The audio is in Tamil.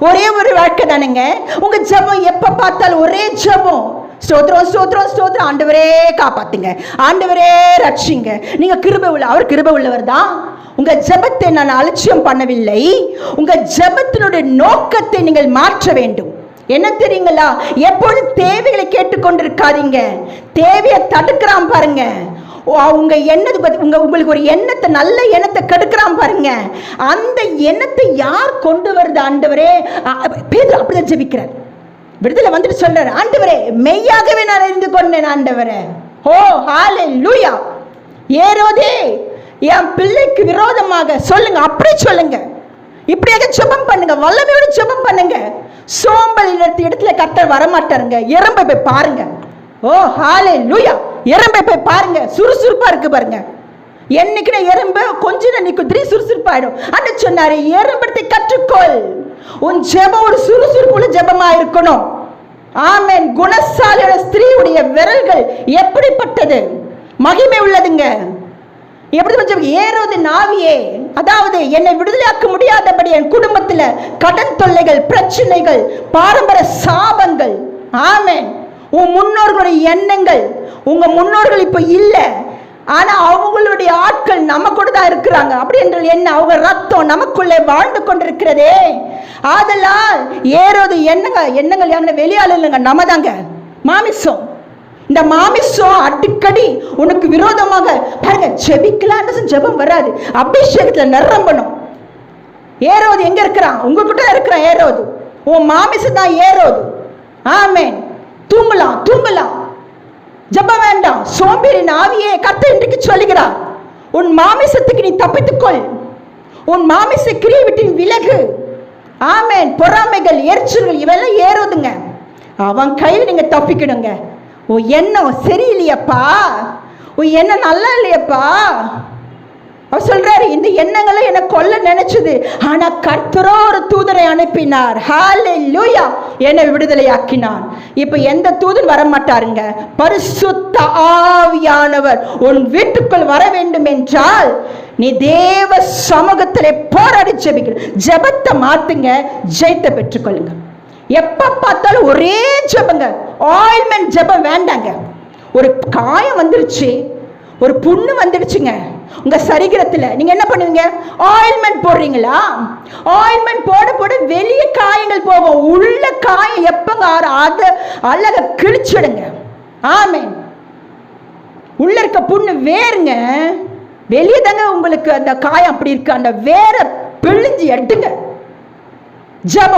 ஒரே ஒரு வாழ்க்கை தானுங்க. உங்க ஜெபம் எப்ப பார்த்தாலும் ஒரே ஜெபம். ஸ்தோத்ரம் ஸ்தோத்ரம் ஸ்தோத்ரம் ஆண்டவரே காப்பாத்துங்க. ஆண்டவரே ரட்சிங்க. நீங்க கிருப உள்ள அவர் கிருப உள்ளவர் தான். உங்க ஜெபத்தை நான் அலட்சியம் பண்ணவில்லை. உங்க ஜெபத்தினுடைய நோக்கத்தை நீங்கள் மாற்ற வேண்டும். என்ன தெரியுங்களா? எப்பொழுது தேவைகளை கேட்டுக்கொண்டிருக்காதீங்க. தேவையை தடுக்கிறான் பாருங்க. ஓ, உங்க எண்ணத்தை பத்தி உங்க உங்களுக்கு ஒரு எண்ணத்தை நல்ல எண்ணத்தை கெடுக்கிறான் பாருங்க. அந்த எண்ணத்தை யார் கொண்டு வருது ஆண்டவரே? பேதர் அப்படிதான் ஜெபிக்கிறார். விடுதலை வந்துட்டு சொல்றாரு ஆண்டவரே மெய்யாகவே நான் இருந்து கொண்டேன் ஆண்டவரே. ஓ ஹாலே லூயா ஏரோதே என் பிள்ளைக்கு விரோதமாக சொல்லுங்க அப்படி சொல்லுங்க. இப்படியாக சுபம் பண்ணுங்க வல்லமையோட சுபம் பண்ணுங்க. சோம்பல் இடத்து இடத்துல கத்தர் வரமாட்டாருங்க. எறும்பை போய் பாருங்க. ஓ ஹாலே லூயா எறும்பை போய் பாருங்க சுறுசுறுப்பா இருக்கு பாருங்க. என்னைக்குன எறும்பு கொஞ்ச நேரம் நிற்கும் திடீர் சுறுசுறுப்பாயிடும். அன்னு சொன்னாரு எறும்பத்தை கற்றுக்கொள். உன் ஜெபம் ஒரு சுறுசுறுப்புள்ள ஜெபமா இருக்கணும். ஆமேன். குணசாலியோட ஸ்திரீயுடைய விரல்கள் எப்படிப்பட்டது? மகிமை உள்ளதுங்க. எப்படி கொஞ்சம் ஏறுவது நாவியே. அதாவது என்னை விடுதலையாக்க முடியாதபடி என் குடும்பத்துல கடன் தொல்லைகள் பிரச்சனைகள் பாரம்பரிய சாபங்கள். ஆமேன். உன் முன்னோர்களுடைய எண்ணங்கள். உங்க முன்னோர்கள் இப்ப இல்லை. ஆனா அவங்களுடைய ஆட்கள் நம்ம கூட தான் இருக்கிறாங்க. அப்படி என்றால் என்ன? அவங்க ரத்தம் நமக்குள்ளே வாழ்ந்து கொண்டிருக்கிறதே. ஆதலால் ஏறது எண்ணங்க எண்ணங்கள் யாருங்க? வெளியால் இல்லைங்க நம்ம தாங்க மாமிசம். இந்த மாமிசம் அடிக்கடி உனக்கு விரோதமாக பாருங்க ஜெபிக்கலான்னு ஜெபம் வராது. அபிஷேகத்துல நிரம்பணும் ஏரோது எங்க இருக்கிறான்? உங்ககிட்ட இருக்கிறான் ஏரோது உன் மாமிசம் தான் ஏரோது ஆமேன். தூங்கலாம் தூங்கலாம். ஜெபம் வேண்டாம். சோம்பேறின் ஆவியே கர்த்தர் இன்றைக்கு சொல்லுகிறார். உன் மாமிசத்துக்கு நீ தப்பித்துக்கொள். உன் மாமிச கிரியை விட்டு விலகு. ஆமேன். பொறாமைகள் எரிச்சல்கள் இவெல்லாம் ஏறுதுங்க. அவன் கையில் நீங்க தப்பிக்கணுங்க. ஓ எண்ணம் சரியில்லையப்பா. ஓ எண்ணம் நல்லா இல்லையப்பா. அவர் சொல்றாரு இந்த எண்ணங்களை என்ன கொல்ல நினைச்சது. ஆனா கர்த்தரோ ஒரு தூதரை அனுப்பினார். ஹalleluya. என்னை விடுதலையாக்கினான் இப்போ எந்த தூதன் வர மாட்டாருங்க பரிசுத்த ஆவியானவர் உன் வீட்டுக்குள் வர வேண்டும் என்றால் நீ தேவ சமூகத்திலே போராடி ஜெபிக்கணும். ஜெபத்தை மாத்துங்க ஜெயத்தை பெற்றுக்கொள்ளுங்க. எப்ப பார்த்தாலும் ஒரே ஜெபங்க. ஆயில்மெண்ட் ஜெபம் வேண்டாங்க. ஒரு காயம் வந்துருச்சு ஒரு புண்ணு வந்துடுச்சுங்க. உங்க சரீரத்துல நீங்க என்ன பண்ணுவீங்க? ஆயில்மெண்ட் போடுறீங்களா? ஆயில்மெண்ட் போட போட வெளியே காயங்கள் போகும் உள்ள காயம் எப்பங்க அத அதை அழக கிழிச்சிடுங்க. ஆமென். உள்ள இருக்க புண்ணு வேறுங்க. வெளியே தாங்க உங்களுக்கு அந்த காயம் அப்படி இருக்கு. அந்த வேற பிழிஞ்சு எடுங்க ஜபம்.